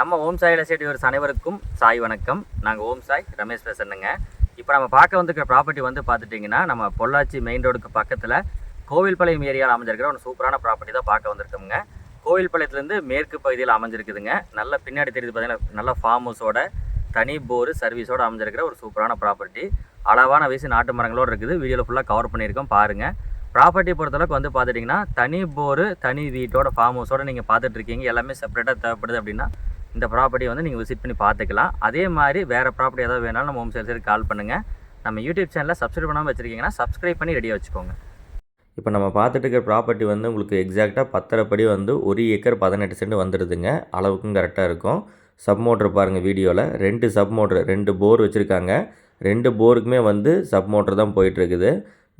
நம்ம ஓம் சாய் லசேடிவர்ஸ் அனைவருக்கும் சாய் வணக்கம். நாங்கள் ஓம் சாய் ரமேஷ் பேசணுங்க இப்போ நம்ம பார்க்க வந்திருக்கிற ப்ராப்பர்ட்டி வந்து பார்த்துட்டிங்கன்னா நம்ம பொள்ளாச்சி மெயின் ரோடுக்கு பக்கத்தில் கோவில்பாளையம் ஏரியாவில் அமைஞ்சிருக்கிற ஒரு சூப்பரான ப்ராப்பர்ட்டி தான் பார்க்க வந்திருக்கோங்க கோவில்பாளையத்துலேருந்து மேற்கு பகுதியில் அமைஞ்சிருக்குதுங்க. நல்ல பின்னாடி தெரியுது பார்த்தீங்கன்னா நல்ல ஃபார்ம் ஹவுஸோட தனி போர் சர்வீஸோடு அமைஞ்சிருக்கிற ஒரு சூப்பரான ப்ராப்பர்ட்டி அளவான வயசு நாட்டு மரங்களோடு இருக்குது. வீடியோவில் ஃபுல்லாக கவர் பண்ணியிருக்கோம் பாருங்கள் ப்ராப்பர்ட்டி பொறுத்தளவுக்கு வந்து பார்த்துட்டிங்கன்னா தனி போரு தனி வீட்டோட ஃபார்ம் ஹவுஸோட நீங்கள் பார்த்துட்டு இருக்கீங்க. எல்லாமே செப்பரேட்டாக தேவைப்படுது அப்படின்னா இந்த ப்ராப்பர்ட்டியை வந்து நீங்கள் விசிட் பண்ணி பார்த்துக்கலாம். அதே மாதிரி வேறு ப்ராப்பர்ட்டி ஏதாவது வேணாலும் நம்ம ஹோம் சேல்ஸருக்கு கால் பண்ணுங்கள் நம்ம யூடியூப் சேனலில் சப்ஸ்கிரைப் பண்ணாமல் வச்சுருக்கீங்கன்னா சப்ஸ்கிரைப் பண்ணி ரெடியாக வச்சுக்கோங்க. இப்போ நம்ம பார்த்துட்டு இருக்கிற ப்ராப்பர்ட்டி வந்து உங்களுக்கு எக்ஸாக்டாக பத்தரைப்படி வந்து ஒரு ஏக்கர் பதினெட்டு சென்ட் வந்துடுதுங்க. அளவுக்கும் கரெக்டாக இருக்கும். சப் மோட்ரு பாருங்கள் வீடியோவில் ரெண்டு சப் மோட்ரு ரெண்டு போர் வச்சுருக்காங்க. ரெண்டு போருக்குமே வந்து சப் மோட்ரு தான் போயிட்டுருக்குது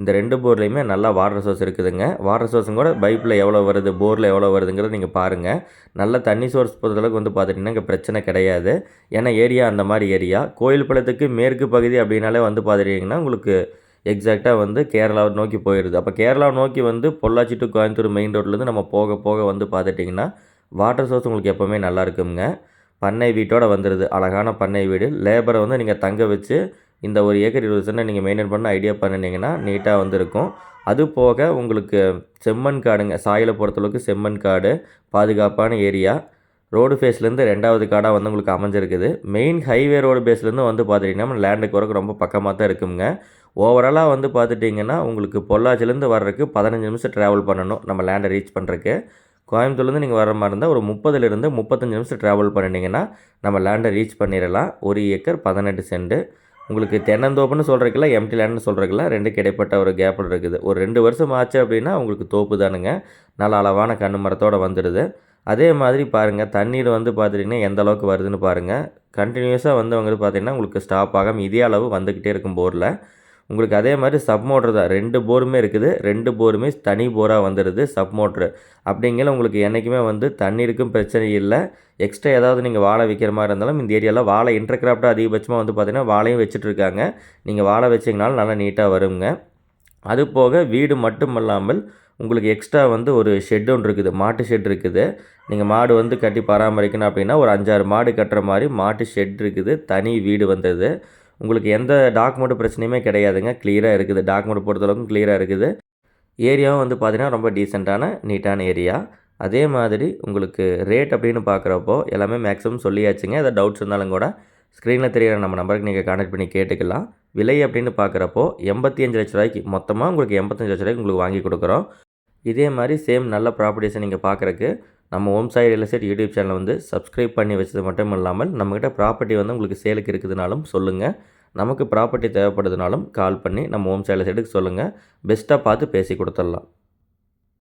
இந்த ரெண்டு போர்லேயுமே நல்லா வாட்டர் சோர்ஸ் இருக்குதுங்க. வாட்டர் சோர்ஸும் கூட பைப்பில் எவ்வளோ வருது போரில் எவ்வளோ வருதுங்கிறத நீங்கள் பாருங்கள் நல்ல தண்ணி சோர்ஸ் பொறுத்தளவுக்கு வந்து பார்த்துட்டிங்கன்னா இங்கே பிரச்சனை கிடையாது. ஏன்னா ஏரியா அந்த மாதிரி ஏரியா கோயில்பாளையத்துக்கு மேற்கு பகுதி அப்படின்னாலே வந்து பார்த்துட்டிங்கன்னா உங்களுக்கு எக்ஸாக்டாக வந்து கேரளாவை நோக்கி போயிடுது அப்போ கேரளாவை நோக்கி வந்து பொள்ளாச்சி டு கோயம்புத்தூர் மெயின் ரோட்லேருந்து நம்ம போக போக வந்து பார்த்துட்டிங்கன்னா வாட்டர் சோர்ஸ் உங்களுக்கு எப்போவுமே நல்லா இருக்குங்க. பண்ணை வீட்டோட வந்துடுது அழகான பண்ணை வீடு. லேபரை வந்து நீங்கள் தங்க வச்சு இந்த ஒரு ஏக்கர் இருபது சென்ட் நீங்கள் மெயின்டைன் பண்ண ஐடியா பண்ணினீங்கன்னா நீட்டாக வந்துருக்கும். அது போக உங்களுக்கு செம்மண் காடுங்க சாயலை பொறுத்தளவுக்கு செம்மண் காடு பாதுகாப்பான ஏரியா. ரோடு ஃபேஸ்லேருந்து ரெண்டாவது காடாக வந்து உங்களுக்கு அமைஞ்சிருக்குது. மெயின் ஹைவே ரோடு பேஸ்லேருந்து வந்து பார்த்துட்டிங்கன்னா லேண்டுக்கு வரக்கு ரொம்ப பக்கமாக தான் இருக்குங்க. ஓவராலாக வந்து பார்த்துட்டிங்கன்னா உங்களுக்கு பொள்ளாச்சிலேருந்து வர்றதுக்கு பதினஞ்சு நிமிஷம் ட்ராவல் பண்ணணும் நம்ம லேண்டை ரீச் பண்ணுறதுக்கு கோயம்புத்தூர்லேருந்து நீங்கள் வர மாதிரி இருந்தால் ஒரு முப்பதுலேருந்து முப்பத்தஞ்சு நிமிஷம் ட்ராவல் பண்ணிட்டீங்கன்னா நம்ம லேண்டை ரீச் பண்ணிடலாம். ஒரு ஏக்கர் பதினெட்டு சென்ட்டு உங்களுக்கு தென்னந்தோப்புன்னு சொல்கிறதுக்குல எம்டி லேண்ட்னு சொல்கிறதுக்குல ரெண்டு கிடைப்பட்ட ஒரு கேப்பில் இருக்குது. ஒரு ரெண்டு வருஷம் ஆச்சு அப்படின்னா உங்களுக்கு தோப்பு தானுங்க. நல்ல அளவான கண்ணு மரத்தோடு வந்துடுது. அதே மாதிரி பாருங்கள் தண்ணீர் வந்து பார்த்துட்டிங்கன்னா எந்த அளவுக்கு வருதுன்னு பாருங்கள் கண்டினியூஸாக வந்து வந்து பார்த்திங்கன்னா உங்களுக்கு ஸ்டாப் ஆகாமல் இதே அளவு வந்துக்கிட்டே இருக்கும் போரில். உங்களுக்கு அதே மாதிரி சப் மோட்ரு தான். ரெண்டு போருமே இருக்குது. ரெண்டு போருமே தனி போராக வந்துடுது சப் மோட்ரு அப்படிங்கிற உங்களுக்கு என்றைக்குமே வந்து தண்ணீருக்கும் பிரச்சனை இல்லை. எக்ஸ்ட்ரா ஏதாவது நீங்கள் வாழை வைக்கிற மாதிரி இருந்தாலும் இந்த ஏரியாவில் வாழை இன்டர்கிராஃப்டாக அதிகபட்சமாக வந்து பார்த்திங்கன்னா வாழையும் வச்சுட்ருக்காங்க. நீங்கள் வாழை வச்சிங்கனாலும் நல்லா நீட்டாக வருங்க. அது போக வீடு மட்டும் இல்லாமல் உங்களுக்கு எக்ஸ்ட்ரா வந்து ஒரு ஷெட் ஒன்று இருக்குது. மாட்டு ஷெட் இருக்குது. நீங்கள் மாடு வந்து கட்டி பராமரிக்கணும் அப்படின்னா ஒரு அஞ்சாறு மாடு கட்டுற மாதிரி மாட்டு ஷெட் இருக்குது. தனி வீடு வந்தது. உங்களுக்கு எந்த டாக்குமெண்ட் பிரச்சனையுமே கிடையாதுங்க. கிளியராக இருக்குது. டாக்குமெண்ட் பொறுத்தளவுக்கும் கிளியராக இருக்குது. ஏரியாவும் வந்து பார்த்திங்கன்னா ரொம்ப டீசெண்டான நீட்டான ஏரியா அதே மாதிரி உங்களுக்கு ரேட் அப்படின்னு பார்க்குறப்போ எல்லாமே மேக்ஸிமம் சொல்லியாச்சுங்க. எதாவது டவுட்ஸ் இருந்தாலும் கூட ஸ்க்ரீனில் தெரியிற நம்ம நம்பருக்கு நீங்கள் கான்டாக்ட் பண்ணி கேட்டுக்கலாம். விலை அப்படின்னு பார்க்குறப்போ எண்பத்தி அஞ்சு லட்ச ரூபாய்க்கு மொத்தமாக உங்களுக்கு எண்பத்தஞ்சு லட்ச ரூபாய்க்கு உங்களுக்கு வாங்கி கொடுக்குறோம். இதே மாதிரி சேம் நல்ல ப்ராப்பர்ட்டிஸை நீங்கள் பார்க்குறக்கு நம்ம Om Sai real estate YouTube சேனலை வந்து சப்ஸ்கிரைப் பண்ணி வச்சது மட்டும் இல்லாமல் நம்மக்கிட்ட ப்ராப்பர்ட்டி வந்து உங்களுக்கு சேலுக்கு இருக்குதுனாலும் சொல்லுங்கள் நமக்கு ப்ராப்பர்ட்டி தேவைப்படுதுனாலும் கால் பண்ணி நம்ம ஓம் சாய் ரியல் எஸ்டேட்டுக்கு சொல்லுங்கள் பெஸ்ட்டாக பார்த்து பேசி கொடுத்துடலாம்.